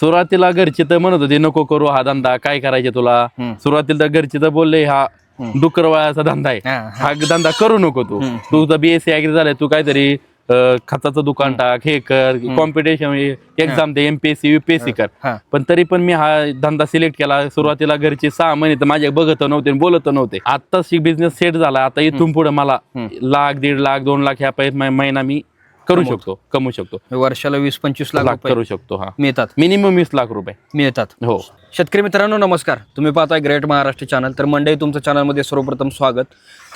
सुरुवातीला घरचे तर म्हणत होते नको करू हा धंदा काय करायचे तुला? हम्म. सुरुवातीला तर घरचे तर बोलले हा डुकरवाळाचा धंदा आहे. हा, हा. धंदा करू नको तू. हम्म. तू तर बीएससी ऍग्री झालाय तू काहीतरी अं, खताचं दुकान टाक हे कर कॉम्पिटिशन एक्झाम दे एमपीएससी युपीएससी कर. हा. पण तरी पण मी हा धंदा सिलेक्ट केला. सुरुवातीला घरचे सहा महिने तर माझ्या बघत नव्हते आणि बोलत नव्हते. आताच बिझनेस सेट झाला. आता इथून पुढे मला लाख दीड लाख दोन लाख ह्या मै- महिना मी करू शकतो कमवू शकतो. वर्षाला वीस पंचवीस लाख लाख रुपये करू शकतो हा. मिळतात. मिनिमम वीस लाख रुपये. मिळतात. हो. शेतकरी मित्रांनो नमस्कार. तुम्ही पाहताय ग्रेट महाराष्ट्र चॅनल. तर मंडळी तुमचं चॅनलमध्ये सर्वप्रथम स्वागत.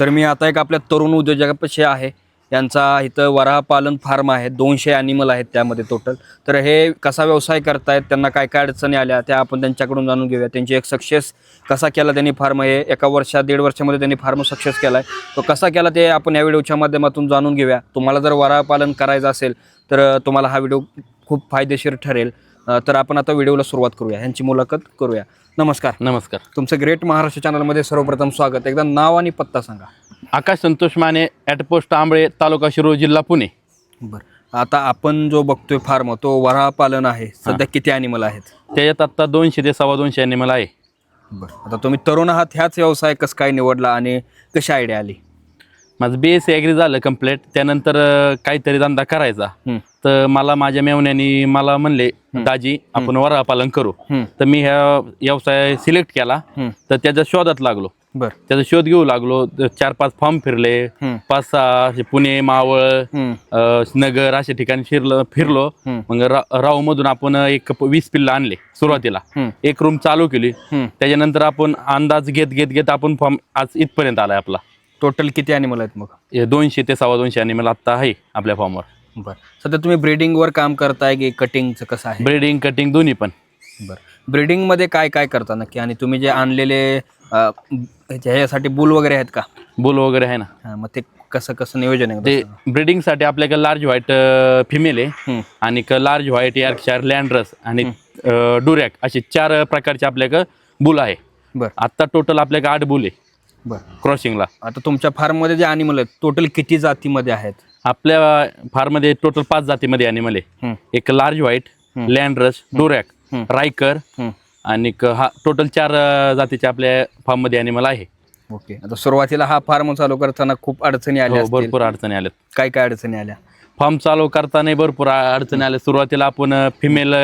तर मी आता एक आपल्या तरुण उद्योजकापाशी आहे. यांचा इथं वराह पालन फार्म आहे. दोनशे ॲनिमल आहेत त्यामध्ये टोटल तर हे कसा व्यवसाय करतायत त्यांना काय काय अडचणी आल्या त्या आपण त्यांच्याकडून जाणून घेऊया. त्यांची एक सक्सेस कसा केला त्यांनी फार्म हे एका वर्षात दीड वर्षामध्ये त्यांनी फार्म सक्सेस केला आहे तो कसा केला ते आपण या व्हिडिओच्या माध्यमातून जाणून घेऊया. तुम्हाला जर वराह पालन करायचं असेल तर तुम्हाला हा व्हिडिओ खूप फायदेशीर ठरेल. तर आपण आता व्हिडिओला सुरुवात करूया. ह्यांची मुलाखत करूया. नमस्कार. नमस्कार. तुमचं ग्रेट महाराष्ट्र चॅनलमध्ये सर्वप्रथम स्वागत. एकदा नाव आणि पत्ता सांगा. आकाश संतोष माने ॲट पोस्ट आंबळे तालुका शिरूर जिल्हा पुणे. बरं. आता आपण जो बघतोय फार्म तो वराह पालन आहे सध्या किती अॅनिमल आहेत? त्याच्यात आता दोनशे ते सव्वा दोनशे ॲनिमल आहे. बरं. आता तुम्ही तरुण आहात ह्याच व्यवसाय कसं काय निवडला आणि कशी आयडिया आली? माझं बी एस ॲग्री झालं कंप्लीट त्यानंतर अं, काहीतरी धंदा करायचा. हं, तर मला माझ्या मेवण्यानी मला म्हणले दाजी आपण वरा पालन करू तर मी ह्या व्यवसाय सिलेक्ट केला. तर त्याच्या शोधात लागलो. बरं. त्याचा शोध घेऊ लागलो. चार पाच फॉर्म फिरले. पाच सहा पुणे मावळ नगर अशा ठिकाणी फिरलो फिरलो. मग राव मधून आपण एक वीस पिल्लं आणले सुरुवातीला. एक रूम चालू केली. त्याच्यानंतर आपण अंदाज घेत घेत घेत आपण फॉर्म आज इथपर्यंत आलाय आपला. टोटल किती अॅनिमल आहेत मग? दोनशे ते सव्वा दोनशे आणि मला आत्ता आहे आपल्या फॉर्मवर बरं. सध्या तुम्ही ब्रीडिंगवर काम करताय की कटिंगचं कसं आहे? ब्रीडिंग कटिंग दोन्ही पण. बरं. ब्रीडिंगमध्ये काय काय करता नक्की? आणि तुम्ही जे आणलेले ह्याच्यासाठी बुल वगैरे आहेत का? बुल वगैरे आहे ना. हा, मग ते कसं कसं नियोजन आहे? ते ब्रीडिंगसाठी आपल्याकडे लार्ज व्हाईट फिमेल आहे आणि लार्ज व्हाईट यार्कशायर लँड्रस आणि डुरॅक असे चार प्रकारचे आपल्याकडे बुल आहे. बरं. आता टोटल आपल्याकडे आठ बुल आहे. बरं. क्रॉसिंगला आता तुमच्या फार्ममध्ये जे अॅनिमल आहेत टोटल किती जातीमध्ये आहेत? आपल्या फार्ममध्ये टोटल पाच जातीमध्ये अॅनिमल आहे. एक लार्ज व्हाईट लँड्रस डुरॅक. रायकर. आणि क- हा टोटल चार अं, जातीचे आपल्या फार्ममध्ये अॅनिमल आहे. ओके. आता सुरुवातीला हा फार्म चालू करताना खूप अडचणी आल्या हो असतील. भरपूर अडचणी आल्यात. काय काय अडचणी आल्या? फार्म चालू करताना भरपूर अडचणी आल्या. सुरुवातीला आपण फिमेल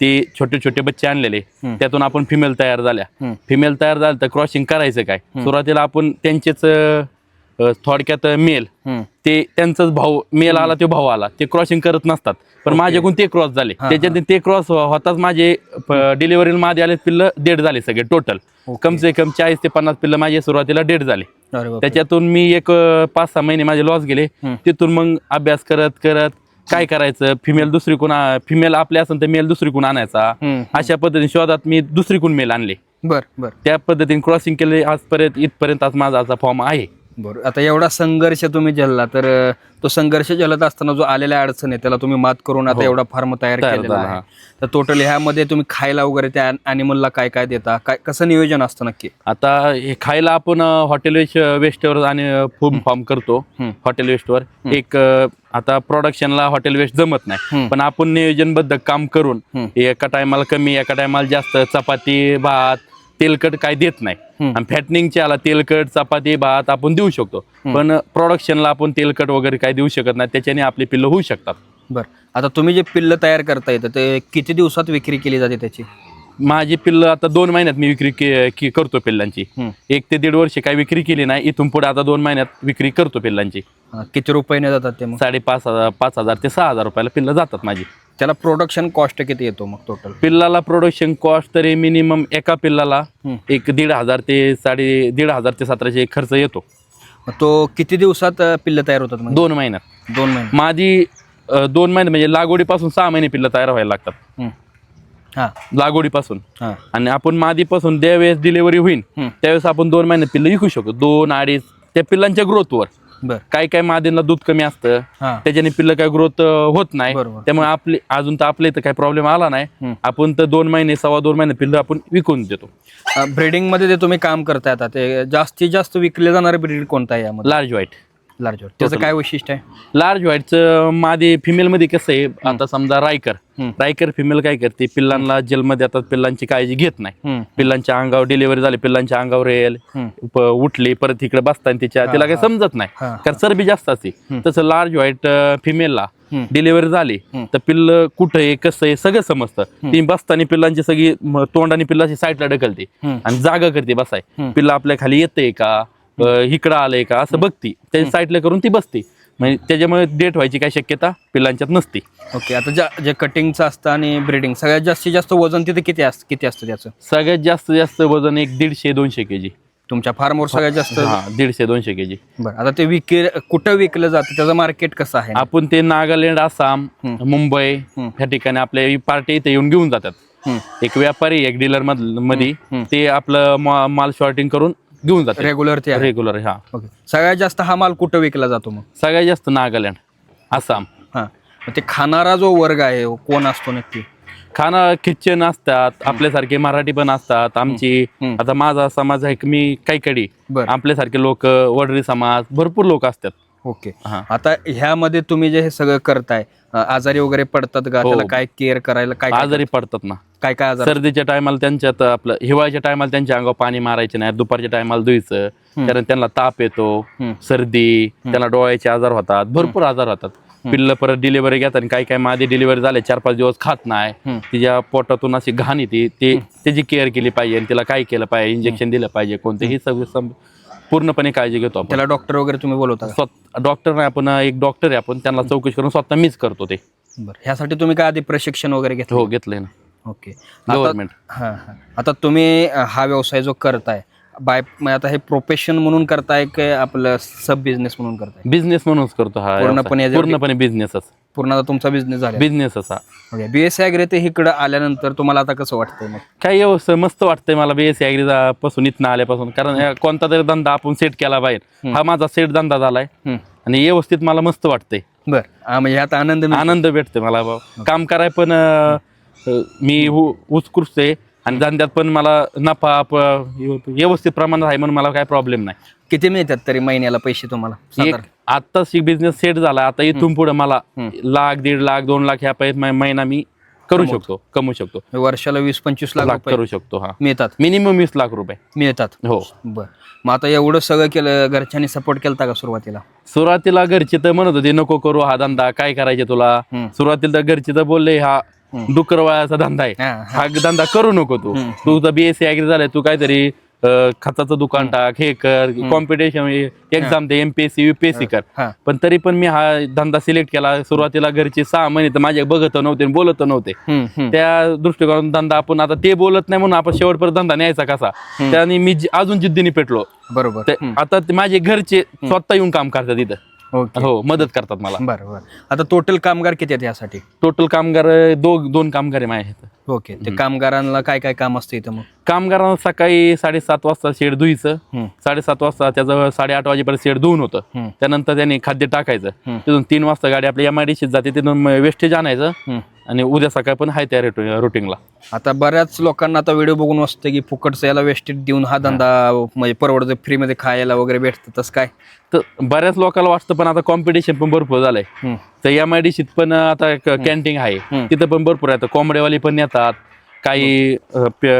ते छोटे छोटे बच्चे आणलेले. त्यातून आपण फिमेल तयार झाल्या. फिमेल तयार झालं तर क्रॉसिंग करायचं काय? सुरुवातीला आपण त्यांचेच अं, थोडक्यात मेल. हं, ते त्यांचाच भाऊ मेल आला तो भाऊ आला. ते क्रॉसिंग करत नसतात. पण माझ्याकडून ते क्रॉस झाले. हा, त्याच्यात ते क्रॉस होताच माझे डिलिव्हरीला माझे आले पिल्लं डेड झाले सगळे टोटल. कम से कम चाळीस ते पन्नास पिल्लं माझे सुरुवातीला डेड झाले. त्याच्यातून मी एक पाच सहा महिने माझे लॉस गेले. हं. तिथून मग अभ्यास करत करत काय करायचं? फिमेल दुसरी कोण फिमेल आपले असेल तर मेल दुसरी कोण आणायचा हं, अशा पद्धतीने शोधात मी दुसरी कोण मेल आणले. बर बर. त्या पद्धतीने क्रॉसिंग केले आजपर्यंत इथपर्यंत आज माझा असा फॉर्म आहे. बर आता एवढा संघर्ष तुम्ही झेलला तर तो संघर्ष झेलत असताना जो आलेल्या अडचण आहे त्याला तुम्ही मात करून आता हो. एवढा फार्म तयार केलेला आहे. तर टोटल ह्यामध्ये तुम्ही खायला वगैरे त्या अॅनिमलला काय काय देता काय कसं नियोजन असतं नक्की आता हे खायला आपण हॉटेल वेस्ट वेस्टवर आणि फूड फार्म करतो. हॉटेल वेस्टवर एक आता प्रोडक्शनला हॉटेल वेस्ट जमत नाही. पण आपण नियोजनबद्ध काम करून. एका टायमाला कमी एका टायमाला जास्त चपाती भात तेलकट काय देत नाही. आणि फॅटनिंगचे आला तेलकट चपाती भात आपण देऊ शकतो. पण प्रोडक्शनला आपण तेलकट वगैरे काय देऊ शकत नाही. त्याच्याने आपली पिल्लं होऊ शकतात. बर. आता तुम्ही जे पिल्ल तयार करता येतं ते किती दिवसात विक्री केली जाते त्याची? माझी पिल्लं आता दोन महिन्यात मी विक्री के- की करतो पिल्लांची. एक ते दीड वर्ष काही विक्री केली नाही. इथून पुढे आता दोन महिन्यात विक्री करतो पिल्लांची. किती रुपयाने जातात ते मग? साडेपाच हजार पाच हजार ते सहा हजार रुपयाला पिल्लं जातात माझी. त्याला प्रोडक्शन कॉस्ट किती येतो मग टोटल पिल्लाला प्रोडक्शन कॉस्ट तरी मिनिमम एका पिल्लाला. एक दीड हजार ते साडे दीड हजार ते सतराशे खर्च येतो. तो किती दिवसात पिल्ल तयार होतात मग? दोन महिन्यात. दोन महिने. माझी अं, दोन महिने म्हणजे लागवडीपासून सहा महिने पिल्लं तयार व्हायला लागतात. हं. हा. लागवडीपासून. हा. आणि आपण मादीपासून ज्यावेळेस डिलिव्हरी होईल. त्यावेळेस आपण दोन महिने पिल्लं विकू शकतो. दोन अडीच त्या पिल्लांच्या ग्रोथवर बर. काही काही मादींना दूध कमी असतं हा. त्याच्याने पिल्लं काय ग्रोथ होत नाही. बरोबर. त्यामुळे आपले अजून तर आपल्या इथं काही प्रॉब्लेम आला नाही. आपण तर दोन महिने सव्वा दोन महिने पिल्लं आपण विकून देतो. ब्रीडिंगमध्ये जे तुम्ही काम करताय आता ते जास्तीत जास्त विकले जाणारे ब्रीड कोणता आहे यामध्ये? लार्ज व्हाईट लार्ज त्याचं काय वैशिष्ट्य आहे? लार्ज व्हाईटचं मादी फिमेल मध्ये कसं आहे आता समजा रायकर. रायकर फिमेल काय करते? पिल्लांना जेलमध्ये आता पिल्लांची काळजी घेत नाही. पिल्लांच्या अंगावर डिलिव्हरी झाली पिल्लांच्या अंगावर येईल. उठली परत इकडे बसताना तिच्या तिला काही समजत नाही. कारण चरबी जास्त असते. तसं लार्ज व्हाईट फिमेलला. डिलिव्हरी झाली. तर पिल्ल कुठं आहे कसं आहे सगळं समजतं. ती बसताना पिल्लांची सगळी म- तोंडाने पिल्लाची साईडला ढकलते. आणि जागा करते बसाय. पिल्ला आपल्या खाली येते का? इकडं आलंय का असं बघती. त्याच्या साईडला करून ती बसते. म्हणजे त्याच्यामुळे डेट व्हायची काय शक्यता? पिल्लांच्यात नसते. ओके आता ज्या जे कटिंगचं असतं आणि ब्रिडिंग सगळ्यात जास्तीत जास्त वजन तिथे किती असतं किती असतं त्याचं? सगळ्यात जास्त जास्त वजन एक दीडशे दोनशे केजी. तुमच्या फार्मवर सगळ्यात जास्त? हा दीडशे दोनशे केजी. बरं आता ते विक कुठं विकलं जातं? त्याचं मार्केट कसं आहे? आपण ते नागालँड आसाम मुंबई हम्म. ह्या ठिकाणी आपल्या पार्टी इथे येऊन घेऊन जातात. हम्म. एक व्यापारी एक डीलरमध्ये हम्म. ते आपलं मा- माल शॉर्टिंग करून घेऊन जातात रेग्युलर ते आहे. रेग्युलर हा. ओके सगळ्यात जास्त हा माल कुठं विकला जातो मग? सगळ्यात जास्त नागालँड आसाम. हां. मग ते खाणारा जो वर्ग आहे कोण असतो नक्की? खाना ख्रिश्चन असतात आपल्यासारखे मराठी पण असतात आमची हम्म. आता माझा समाज आहे की मी कैकडी बरं. आपल्यासारखे लोक वडरी समाज भरपूर लोक असतात. ओके हा. आता ह्यामध्ये तुम्ही जे हे सगळं करताय अ, आजारी वगैरे पडतात का? हो. त्याला काय केअर करायला काय आजारी पडतात ना. काय काय आजार? सर्दीच्या टायमाला त्यांच्यात आपलं हिवाळ्याच्या टायमाला त्यांच्या अंगावर पाणी मारायचे नाही दुपारच्या टायमाला धुईचं कारण त्यांना ताप येतो. सर्दी त्यांना डोळ्याचे आजार होतात भरपूर आजार होतात. पिल्ल परत डिलिव्हरी घेतात आणि काही काही मादी डिलिव्हरी झाले चार पाच दिवस खात नाही. तिच्या पोटातून अशी घाण येते ते त्याची केअर केली पाहिजे आणि तिला काय केलं पाहिजे इंजेक्शन दिलं पाहिजे कोणतेही सगळं सम- पूर्णपणे काळजी घेतो त्याला डॉक्टर वगैरे तुम्ही बोलवता? स्वतः डॉक्टर नाही आपण एक डॉक्टर आहे आपण त्यांना चौकशी करून स्वतः मीच करतो ते. बरं ह्यासाठी तुम्ही काय आधी प्रशिक्षण वगैरे घेतलं? हो घेतलंय ना. ओके. आता गव्हर्नमेंट हां हां. आता तुम्ही हा व्यवसाय जो करताय बाय म्हणजे आता हे प्रोफेशन म्हणून करताय की आपलं सब बिझनेस म्हणून करताय? बिझनेस म्हणूनच करतो हा पूर्णपणे व्यवसाय. याच्यावर- पूर्णपणे बिझनेसच पूर्ण आता तुमचा बिझनेस झाला बिझनेसच हा. ओके बी एस ते इकडं आल्यानंतर तुम्हाला आता कसं वाटतंय मग? काही व्यवस्था मस्त वाटतंय मला बीएससी ऍग्रीचा पासून इथनं आल्यापासून. कारण कोणता तरी धंदा आपण सेट केला पाहिजे हा माझा सेट धंदा झालाय. हम्म. आणि व्यवस्थित मला मस्त वाटतंय. बरं. हा, म्हणजे ह्यात आनंद. आनंद भेटते मला. भाऊ. काम कराय पण अं, मी उ- उत्कृष्ट आहे आणि धंद्यात पण मला नफा प- व्यवस्थित प्रमाणात आहे म्हणून मला काही प्रॉब्लेम नाही. किती मिळतात तरी महिन्याला पैसे तुम्हाला एक साधारण? आत्ताच बिझनेस सेट झाला. आता इथून पुढे मला लाख दीड लाख दोन लाख ह्या पैसे महिना मी करू शकतो कमवू शकतो. वर्षाला वीस पंचवीस लाख लाख रुपये करू शकतो हा. मिळतात. मिनिमम वीस लाख रुपये. मिळतात. हो. बर. मग आता एवढं सगळं केलं घरच्यांनी सपोर्ट केलता का सुरुवातीला? सुरुवातीला घरचे तर म्हणत होते नको करू हा धंदा काय करायचे तुला? हम्म. सुरुवातीला तर घरचे तर बोलले हा डुकरवाळ्याचा धंदा आहे. हा, धंदा करू नको तू. तू तर बीएससी ऍग्री झालाय तू काहीतरी खताचं दुकान टाक हे कर कॉम्पिटिशन एक्झाम दे एमपीएससी युपीएससी कर. पण तरी पण मी हा धंदा सिलेक्ट केला. सुरुवातीला घरचे सहा महिने तर माझ्या बघत नव्हते बोलत नव्हते. त्या दृष्टिकोनातून धंदा आपण आता ते बोलत नाही म्हणून आपण शेवटपर्यंत धंदा न्यायचा कसा? त्याने मी अजून जिद्दीने पेटलो. बरोबर. आता माझे घरचे स्वतः येऊन काम करतात इथं. ओके. हो मदत करतात मला. बरं बरं. आता टोटल कामगार किती आहेत यासाठी? टोटल कामगार अं, दो दोन कामगार आहे माझ्या इथं. ओके ते कामगारांना काय काय काम असतं इथं मग? कामगारांना सकाळी साडेसात वाजता शेड धुईचं हम्म. साडेसात वाजता त्याचं साडेआठ वाजेपर्यंत शेड धुवून होतं. त्यानंतर त्यांनी खाद्य टाकायचं. हम्म. तिथून तीन वाजता गाडी आपल्या एम आय जाते तिथून वेस्टेज आणायचं. हम्म. आणि उद्या सकाळी पण आहे त्या रुटीनला आता बऱ्याच लोकांना आता व्हिडिओ बघून वाटतं की फुकटचं याला वेस्टेज देऊन हा धंदा म्हणजे परवडतं फ्रीमध्ये खायला वगैरे भेटतं तसं काय? तर बऱ्याच लोकांना वाटतं पण आता कॉम्पिटिशन पण भरपूर झालंय. तर एम आय डी पण आता कॅन्टीन आहे. तिथं पण भरपूर आहे. कोंबडेवाली पण येतात काही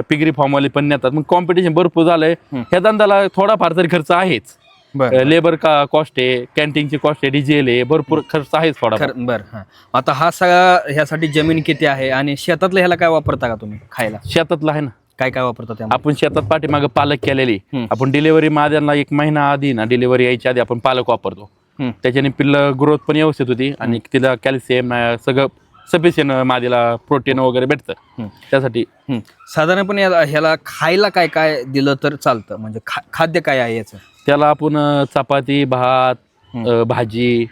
पिगरी फॉर्मवाले पण येतात मग कॉम्पिटिशन भरपूर झालंय. ह्या धंद्याला थोडाफार तरी खर्च आहेच. बरं. लेबर का कॉस्ट आहे कॅन्टीनची कॉस्ट आहे डिझेल आहे भरपूर खर्च आहेच थोडा खरं बरं हां. आता हा सगळा ह्यासाठी जमीन किती आहे आणि शेतातलं ह्याला काय वापरता का तुम्ही खायला? शेतातला आहे ना. काय काय वापरता त्यामध्ये? आपण शेतात पाठीमागं पालक केलेली. हम्म. आपण डिलिव्हरी माझ्याला एक महिना आधी ना डिलिव्हरी यायच्या आधी आपण पालक वापरतो. हम्म. त्याच्याने पिल्ल ग्रोथ पण व्यवस्थित होती आणि तिला कॅल्शियम सगळं सफिशियंट मादीला प्रोटीन वगैरे भेटतं. त्यासाठी. हं. साधारणपणे याला ह्याला खायला काय काय दिलं तर चालतं? म्हणजे खा खाद्य काय आहे याचं? त्याला आपण चपाती भात. अं, भाजी.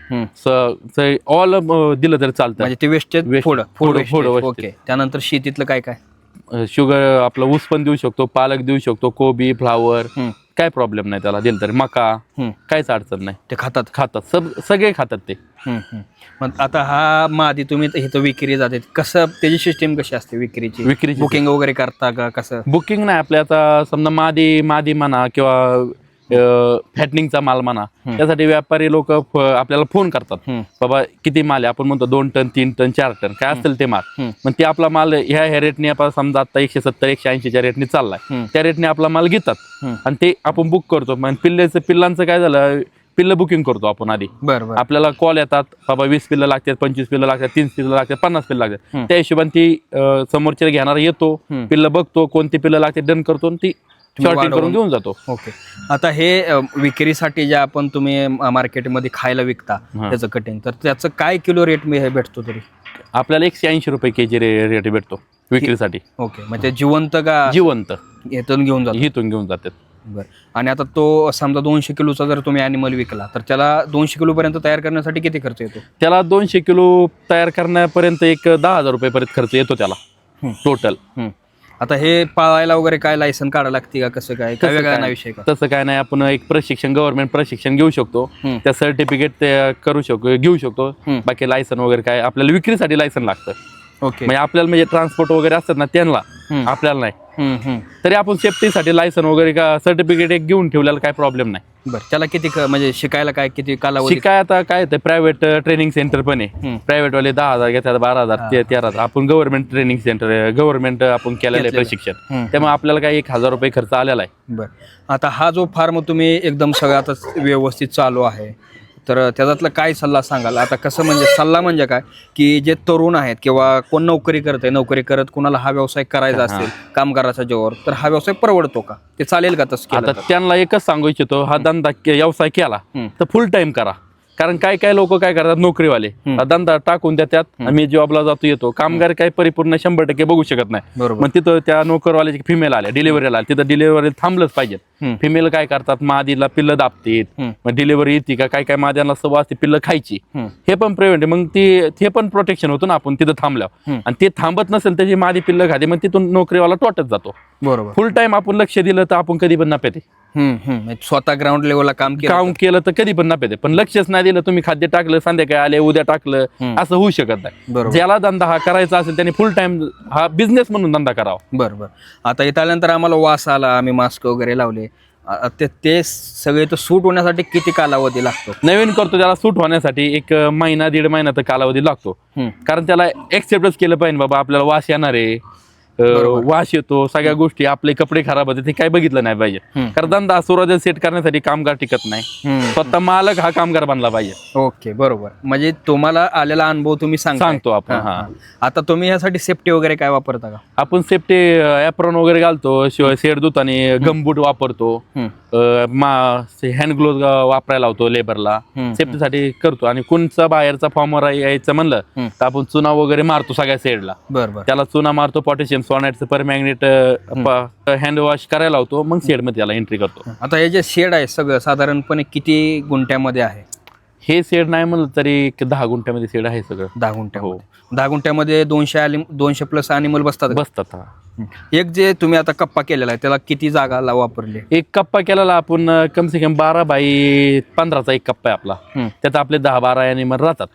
ऑल दिलं तरी चालतं. म्हणजे ते wastage Waste- food food food- food wastage. Okay त्यानंतर शेतीतलं काय काय? शुगर आपलं ऊस पण देऊ शकतो पालक देऊ शकतो कोबी फ्लावर. काय प्रॉब्लेम नाही त्याला दिलं तरी. मका. काहीच अडचण नाही. ते खातात. खातात. सब सगळे खातात ते. मग आता हा मादी तुम्ही इथं विक्री जाते कसं त्याची सिस्टीम कशी असते विक्रीची? विक्रीची बुकिंग वगैरे करता का कसं? बुकिंग नाही आपल्या आता समजा मादी मादी म्हणा किंवा फॅटनिंगचा माल म्हणा. त्यासाठी व्यापारी लोक आपल्याला फोन करतात. बाबा किती माल आहे? आपण म्हणतो दोन टन तीन टन चार टन. काय असेल ते माल. मग ते आपला माल ह्या ह्या रेटने आपण समजा आता एकशे सत्तर एकशे ऐंशीच्या रेटने चाललाय. त्या रेटने आपला माल घेतात. आणि ते आपण बुक करतो. मग पिल्लेचं पिल्लांचं काय झालं? पिल्ल बुकिंग करतो आपण आधी. आपल्याला कॉल येतात. बाबा वीस पिल्लं लागतात पंचवीस पिल्लं लागतात तीस पिल्लं लागतात पन्नास पिल्लं लागतात. त्या हिशोबाने ती समोरच्या घेणारा येतो. पिल्लं बघतो कोणती पिल्लं लागते डन करतो ती शॉर्टिंग वाढवून- करून घेऊन जातो. ओके. आता हे अ, विक्रीसाठी जे आपण तुम्ही म- मार्केटमध्ये खायला विकता हा. त्याचं कटिंग तर त्याचं काय किलो रेट हे भेटतो तरी? आपल्याला एकशे ऐंशी रुपये के जी रेट भेटतो विक्रीसाठी. ओके. ते जिवंत का जिवंत. येथून घेऊन जातो हिथून घेऊन जातात. बरं. आणि आता तो समजा दोनशे किलोचा जर तुम्ही अॅनिमल विकला तर त्याला दोनशे किलो पर्यंत तयार करण्यासाठी किती खर्च येतो? त्याला दोनशे किलो तयार करण्यापर्यंत एक दहा हजार रुपयेपर्यंत खर्च येतो त्याला. हम्म. टोटल हम्म. आता हे पाळायला वगैरे काय लायसन काढायला लागते का? कसं काय? काय तसं वेगळा काय- नाही विषय का? तसं काय नाही. आपण एक प्रशिक्षण गव्हर्नमेंट प्रशिक्षण घेऊ शकतो. हम्म. त्या सर्टिफिकेट करू शकतो घेऊ शकतो. हम्म. बाकी लायसन वगैरे काय? आपल्याला विक्रीसाठी लायसन लागतं. ओके म्हणजे आपल्याला म्हणजे ट्रान्सपोर्ट वगैरे असतात ना त्यांना. आपल्याला नाही. तरी आपण सेफ्टीसाठी लायसन वगैरे का सर्टिफिकेट एक घेऊन ठेवल्याला काय प्रॉब्लेम नाही बरं त्याला किती म्हणजे शिकायला काय किती कालावधी शिकाय आता काय ते प्रायव्हेट ट्रेनिंग सेंटर पण आहे. प्रायव्हेट वाले दहा हजार घेतात बारा हजार तेरा हजार आपण गव्हर्नमेंट ट्रेनिंग सेंटर गव्हर्नमेंट आपण केलेलं आहे. प्रशिक्षण. त्यामुळे आपल्याला काही एक हजार रुपये खर्च आलेला आहे बरं आता हा जो फार्म तुम्ही एकदम सगळं आता व्यवस्थित चालू आहे तर त्याच्यातला काय सल्ला सांगाल? आता कसं म्हणजे सल्ला म्हणजे काय? की जे तरुण आहेत किंवा कोण नोकरी करत आहे नोकरी करत कोणाला हा व्यवसाय करायचा असेल कामगाराच्या जीवावर तर हा व्यवसाय परवडतो का? ते चालेल का तसं आता त्यांना एकच सांगू इच्छितो हा धंदा के- व्यवसाय केला. तर फुल टाइम करा. कारण काय काय लोक काय करतात? नोकरीवाले. धंदा टाकून देतात मी जॉबला जातो येतो. कामगार काय परिपूर्ण शंभर टक्के बघू शकत नाही. मग तिथं त्या नोकरवाल्याचे फिमेल आल्या डिलिव्हरीला आल्या तिथं डिलिव्हरी थांबलंच पाहिजे. फिमेल काय करतात? मादीला पिल्लं दाबतात. मग डिलिव्हरी येते का? काय काय माद्यांना सवय असते पिल्लं खायची. हे पण प्रिव्हेंट मग ती ते पण प्रोटेक्शन होतं ना आपण तिथं थांबल्यावर. आणि ते थांबत नसेल त्याची मादी पिल्लं खाते मग तिथून नोकरीवाला तोटत जातो. बरोबर. फुल टाइम आपण लक्ष दिलं तर आपण कधी पण नफ्यात स्वतः ग्राउंड लेवलला काम केलं काम केलं तर कधी पण नफ्यात. पण लक्षच नाही दिलं तुम्ही खाद्य टाकलं संध्याकाळी आले उद्या टाकलं. असं होऊ शकत नाही. बरोबर. ज्याला धंदा हा करायचा असेल त्याने फुल टाइम हा बिझनेस म्हणून धंदा करावा. बरं बरं आता इथं आल्यानंतर आम्हाला वास आला आम्ही मास्क वगैरे लावले. ते ते सगळे तर सूट होण्यासाठी किती कालावधी लागतो? नवीन करतो त्याला सूट होण्यासाठी एक महिना दीड महिन्याचा कालावधी लागतो. कारण त्याला एक्सेप्टच केलं पाहिजे बाबा आपल्याला वास येणार आहे. वास येतो सगळ्या गोष्टी आपले कपडे खराब होते ते काही बघितलं नाही पाहिजे. कारण धंदा सुरुवातीला सेट करण्यासाठी कामगार टिकत नाही. स्वतः मालक हा कामगार बनला पाहिजे. ओके बरोबर. म्हणजे तुम्हाला आलेला अनुभव तुम्ही. सांगतो आपण. आता तुम्ही यासाठी सेफ्टी वगैरे काय वापरता का? आपण सेफ्टी ऍप्रॉन वगैरे घालतो शिवाय शेडदूत आणि गमबूट वापरतो. हँड ग्लोव्ह वापरायला लावतो लेबरला सेफ्टीसाठी करतो. आणि कोणचा बाहेरचा फॉर्मर यायचं म्हणलं. तर आपण चुना वगैरे मारतो सगळ्या सेडला त्याला चुना मारतो पोटॅशियम सोनाईटचं परमॅग्नेट हँड वॉश करायला लावतो मग शेडमध्ये त्याला एंट्री करतो. आता हे जे शेड आहे सगळं साधारणपणे किती गुंठ्यामध्ये आहे? हे शेड नाही म्हणलं तरी एक दहा गुंठ्यामध्ये शेड आहे सगळं. दहा गुंठ्यामध्ये. दहा गुंठ्यामध्ये दोनशे आली दोनशे प्लस अॅनिमल बसतात? बसतात हा. एक जे तुम्ही आता कप्पा केलेला आहे त्याला किती जागा ला वापरली? एक कप्पा केलेला आपण कम से कम बारा बाय पंधराचा एक कप्पा आहे आपला. हम्म. त्यात आपले दहा बारा अॅनिमल राहतात.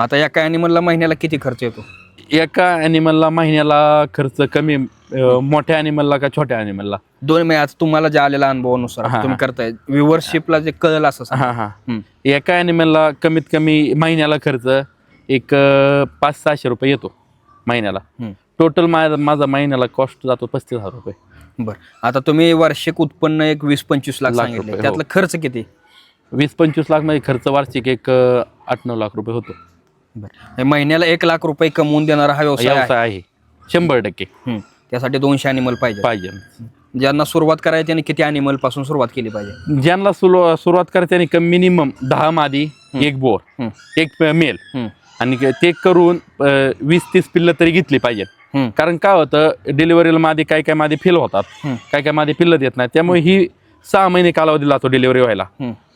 आता एका अॅनिमलला महिन्याला किती खर्च येतो? एका अॅनिमलला महिन्याला खर्च कमी अं, मोठ्या अॅनिमलला का छोट्या अॅनिमलला दोन महिने आता तुम्हाला जे आलेला अनुभवानुसार हा, तुम्ही करताय व्ह्युअरशिपला जे कळलं असं सांगा. हा हा. हम्म. एका अॅनिमलला कमीत कमी महिन्याला खर्च एक अं, पाच सहाशे रुपये येतो महिन्याला. हम्म. टोटल माझा माझा महिन्याला कॉस्ट जातो पस्तीस हजार रुपये. बरं. आता तुम्ही वार्षिक उत्पन्न एक वीस पंचवीस लाख लाख सांगितले. रुपये, हो. त्यातला खर्च किती? वीस पंचवीस लाखमध्ये खर्च वार्षिक एक अं, आठ नऊ लाख रुपये होतो. बरं. महिन्याला एक लाख रुपये कमवून देणारा हा व्यवसाय आहे. व्यवसाय आहे. शंभर टक्के. हम्म. त्यासाठी दोनशे अॅनिमल पाहिजे. पाहिजे. ज्यांना सुरुवात करायची त्यांनी किती अॅनिमलपासून सुरुवात केली पाहिजे? ज्यांना सुरु- सुरुवात करते आणि मिनिमम दहा मादी एक बोर हम्म. एक मेल. हम्म. आणि ते करून अं, वीस तीस पिल्लं तरी घेतली पाहिजेत. हम्म. कारण काय होतं डिलिव्हरीला मादी काय काय मादी फिल होतात. हम्म. काय काय मादी पिल्लं देत नाही त्यामुळे ही सहा महिने कालावधी लागतो डिलिव्हरी व्हायला.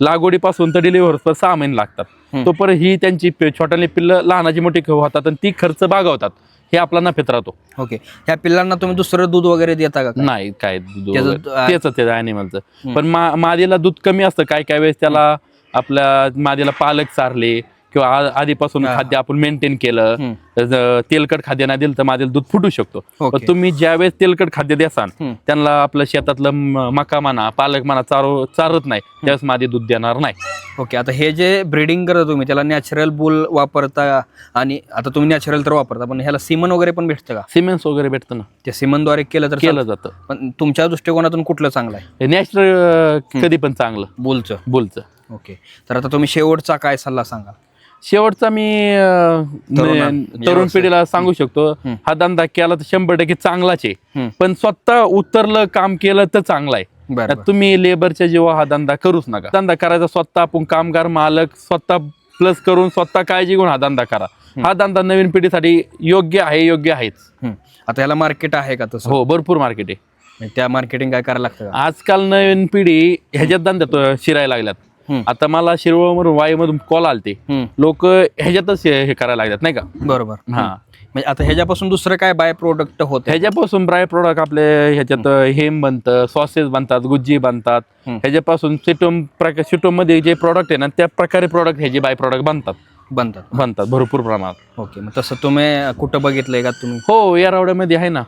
लागवडीपासून तर डिलिव्हरी सहा महिने लागतात. तोपर्यंत ही त्यांची छोट्याली पिल्लं लहानाची मोठी होतात आणि ती खर्च बागवतात हे आपला नफेत राहतो. ओके ह्या पिल्लांना तुम्ही दुसरं दूध वगैरे देता का? नाही काय तेच त्याचं अॅनिमलचं पण मा मादीला दूध कमी असतं. काय काय वेळेस त्याला आपल्या मादीला पालक चारले किंवा आधीपासून. खाद्य आपण मेंटेन केलं. तेलकट खाद्य नाही दिलं तर माझं दूध फुटू शकतो. पण तुम्ही ज्यावेळेस तेलकट खाद्य द्यासान. त्यांना आपलं शेतातलं मका म्हणा पालक म्हणा चारो चारत नाही. त्यावेळेस माझे दूध देणार नाही. ओके आता हे जे ब्रीडिंग करता तुम्ही त्याला नॅचरल बुल वापरता आणि आता तुम्ही नॅचरल तर वापरता पण ह्याला सिमन वगैरे पण भेटतं का? सिमेंट्स वगैरे भेटतं ना. ते सिमनद्वारे केलं तर केलं? जातं. पण तुमच्या दृष्टिकोनातून कुठलं चांगलं आहे? नॅचरल कधी पण चांगलं. बुलचं बुलचं ओके. तर आता तुम्ही शेवटचा काय सल्ला सांगा शेवटचा मी अं, तरुणा- न- तरुण व्यवसाय. पिढीला सांगू शकतो हम्म. हा धंदा केला तर शंभर टक्के चांगलाच आहे हम्म. पण स्वतः उतरलं काम केलं तर चांगलं आहे बरं बरं. तुम्ही लेबरच्या जेव्हा हा धंदा करूच नका धंदा करायचा स्वतः आपण कामगार मालक स्वतः प्लस करून स्वतः काळजी घेऊन हा धंदा करा हा धंदा नवीन पिढीसाठी योग्य आहे योग्य आहेच हम्म. आता ह्याला मार्केट आहे का तसं हो भरपूर मार्केट आहे त्या मार्केटिंग काय करायला लागतं का आजकाल नवीन पिढी ह्याच्यात धंद्यात अं, शिरायला लागल्यात. आता मला शिरवळमधून वाईमधून कॉल आलते. लोक ह्याच्यातच हे करायला लागल्यात नाही का? बरोबर. हा. म्हणजे आता ह्याच्यापासून दुसरं काय बाय प्रोडक्ट होत ह्याच्यापासून ब्राय प्रोडक्ट आपले ह्याच्यात हेम बनतं सॉसेस बनतात गुज्जी बनतात. ह्याच्यापासून सिटोम प्रकार सिटोममध्ये जे प्रोडक्ट आहे ना त्या प्रकारे प्रोडक्ट ह्याचे बाय प्रोडक्ट बनतात. बनतात. बनतात भरपूर प्रमाणात. ओके मग तसं तुम्ही कुठं बघितलंय का तुम्ही? हो या रावड्यामध्ये आहे ना.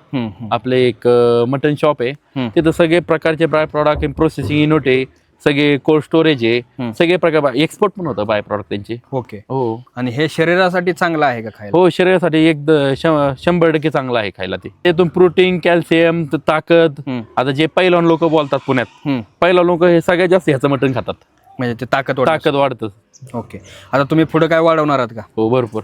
आपले एक मटन शॉप आहे. तिथं सगळे प्रकारचे बाय प्रोडक्ट प्रोसेसिंग आहे. सगळे कोल्ड स्टोरेज आहे. सगळे प्रकार एक्सपोर्ट पण होतं बाय प्रोडक्ट त्यांचे. ओके. हो. आणि हे शरीरासाठी चांगलं आहे का खायला? हो शरीरासाठी एक शंभर टक्के चांगलं आहे खायला ते. त्यातून प्रोटीन कॅल्शियम ताकद. आता जे पहिलवान लोक बोलतात पुण्यात. पहिला लोक हे सगळ्यात जास्त ह्याचं मटण खातात. म्हणजे ते ताकद ताकद वाढतं. ओके. आता तुम्ही पुढे काय वाढवणार आहात का? हो भरपूर.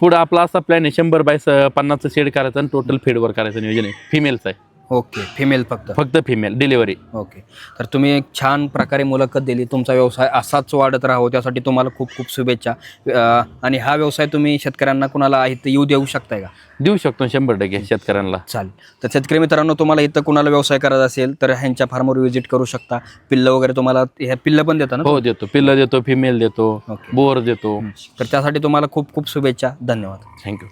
पुढं आपला असा प्लॅन आहे शंभर बाय पन्नासचं शेड करायचं आणि टोटल फेडवर करायचं नियोजन आहे. फिमेलचं आहे. ओके फिमेल फक्त. फक्त फिमेल डिलिव्हरी ओके. तर तुम्ही एक छान प्रकारे मुलाखत दिली तुमचा व्यवसाय असाच वाढत राहो त्यासाठी तुम्हाला खूप खूप शुभेच्छा. अं, आणि हा व्यवसाय तुम्ही शेतकऱ्यांना कुणाला इथं येऊ देऊ शकताय का? देऊ शकतो शंभर टक्के शेतकऱ्यांना चालेल. तर शेतकरी मित्रांनो तुम्हाला इथं कुणाला व्यवसाय करायचा असेल तर ह्यांच्या फार्मवर व्हिजिट करू शकता. पिल्लं वगैरे तुम्हाला ह्या पिल्लं पण देता ना हो देतो. पिल्लं देतो फिमेल देतो ओके. बोर देतो. तर त्यासाठी तुम्हाला खूप खूप शुभेच्छा. धन्यवाद. थँक्यू